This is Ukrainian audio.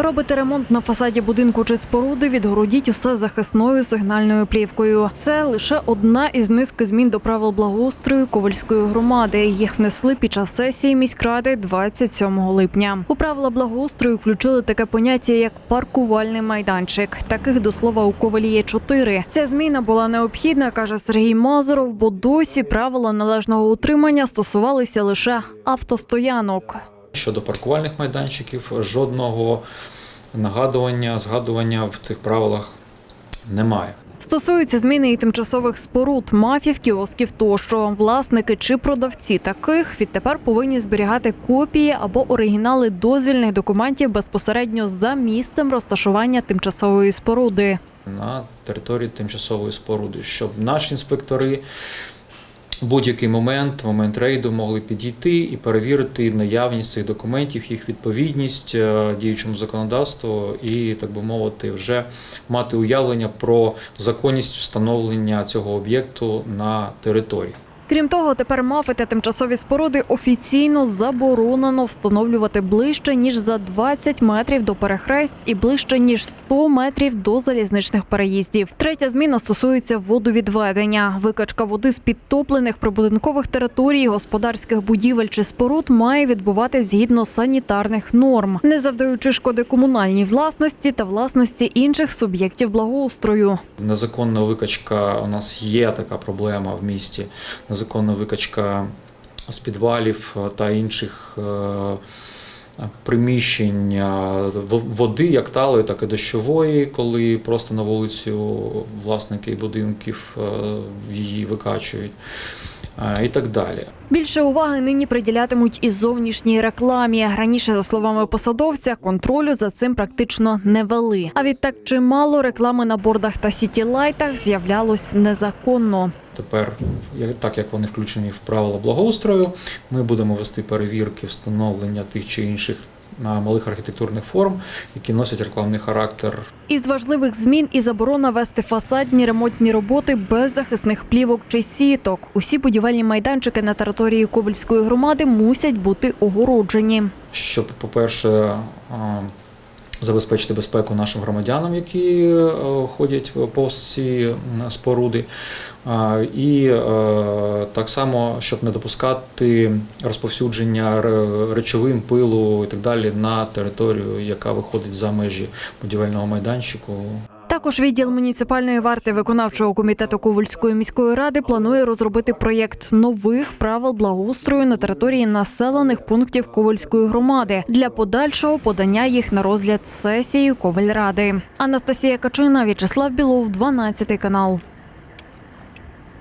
Робите ремонт на фасаді будинку чи споруди, відгородіть усе захисною сигнальною плівкою. Це лише одна із низки змін до правил благоустрою Ковальської громади. Їх внесли під час сесії міськради 27 липня. У правила благоустрою включили таке поняття як паркувальний майданчик. Таких до слова у Ковалі є чотири. Ця зміна була необхідна, каже Сергій Мазуров, бо досі правила належного утримання стосувалися лише автостоянок. Щодо паркувальних майданчиків, жодного нагадування, згадування в цих правилах немає. Стосується зміни і тимчасових споруд, мафів, кіосків тощо. Власники чи продавці таких відтепер повинні зберігати копії або оригінали дозвільних документів безпосередньо за місцем розташування тимчасової споруди. на території тимчасової споруди, щоб наші інспектори будь-який момент, момент рейду, могли підійти і перевірити наявність цих документів, їх відповідність е, діючому законодавству і, так би мовити, вже мати уявлення про законність встановлення цього об'єкту на території. Крім того, тепер мафи та тимчасові споруди офіційно заборонено встановлювати ближче ніж за 20 метрів до перехресть і ближче ніж 100 метрів до залізничних переїздів. Третя зміна стосується водовідведення. Викачка води з підтоплених прибудинкових територій, господарських будівель чи споруд має відбувати згідно санітарних норм, не завдаючи шкоди комунальній власності та власності інших суб'єктів благоустрою. Незаконна викачка у нас є така проблема в місті. Незаконна викачка з підвалів е, та інших е, приміщень е, води, як талої, так і дощової, коли просто на вулицю власники будинків її викачують. І так далі. Більше уваги нині приділятимуть і зовнішній рекламі. Раніше, за словами посадовця, контролю за цим практично не вели. А відтак чимало реклами на бордах та сітілайтах з'являлось незаконно. Тепер, так як вони включені в правила благоустрою, ми будемо вести перевірки встановлення тих чи інших на малих архітектурних форм, які носять рекламний характер. Із важливих змін і заборона вести фасадні ремонтні роботи без захисних плівок чи сіток. Усі будівельні майданчики на території Ковальської громади мусять бути огороджені. щоб, по-перше, а, забезпечити безпеку нашим громадянам, які е, ходять повз ці споруди, і е, так само, щоб не допускати розповсюдження ре- речовин, пилу і так далі на територію, яка виходить за межі будівельного майданчику. Також відділ муніципальної варти виконавчого комітету Ковальської міської ради планує розробити проєкт нових правил благоустрою на території населених пунктів Ковальської громади для подальшого подання їх на розгляд сесії Ковальради. Анастасія Качина, В'ячеслав Білов, 12 канал.